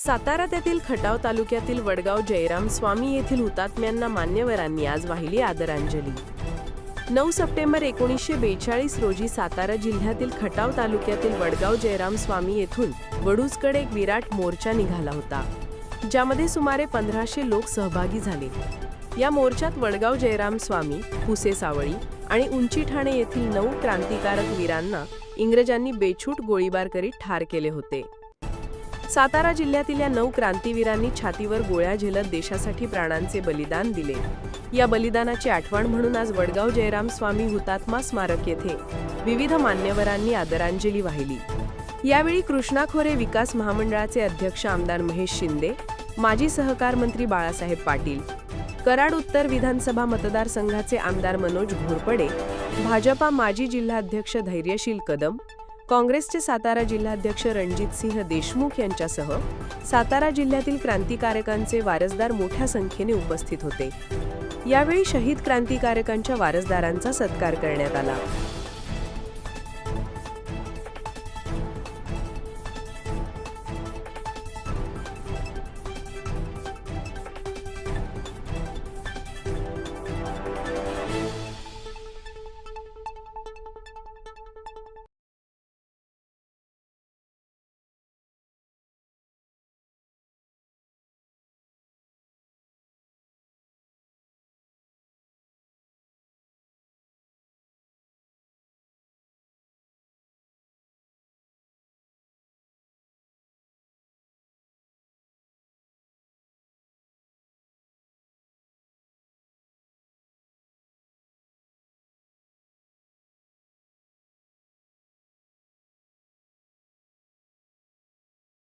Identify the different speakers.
Speaker 1: सातारा त्यातील खटाव तालुक्यातील वडगाव जयराम स्वामी येथील हुतात्म्यांना मान्यवरांनी आज वाहिली आदरांजली. नऊ सप्टेंबर एकोणीसशे बेचाळीस रोजी सातारा जिल्ह्यातील खटाव तालुक्यातील वडगाव जयराम स्वामी येथून वडूजकडे एक विराट मोर्चा निघाला होता ज्यामध्ये सुमारे पंधराशे लोक सहभागी झाले. या मोर्चात वडगाव जयराम स्वामी पुसे सावळी आणि उंची ठाणे येथील नऊ क्रांतिकारक वीरांना इंग्रजांनी बेछूट गोळीबार करीत ठार केले होते. सातारा जिल्ह्यातील या नऊ क्रांतीवीरांनी छातीवर गोळ्या झेलत देशासाठी प्राणांचे बलिदान दिले. या बलिदानाची आठवण म्हणून आज वडगाव जयराम स्वामी हुतात्मा स्मारक येथे विविध मान्यवरांनी आदरांजली वाहिली. यावेळी कृष्णा खोरे विकास महामंडळाचे अध्यक्ष आमदार महेश शिंदे माजी सहकार मंत्री बाळासाहेब पाटील कराड उत्तर विधानसभा मतदारसंघाचे आमदार मनोज घोरपडे भाजपा माजी जिल्हाध्यक्ष धैर्यशील कदम काँग्रेसचे सातारा जिल्हाध्यक्ष रणजित सिंह देशमुख यांच्यासह सातारा जिल्ह्यातील क्रांतिकारकांचे वारसदार मोठ्या संख्येने उपस्थित होते. यावेळी शहीद क्रांतिकारकांच्या वारसदारांचा सत्कार करण्यात आला.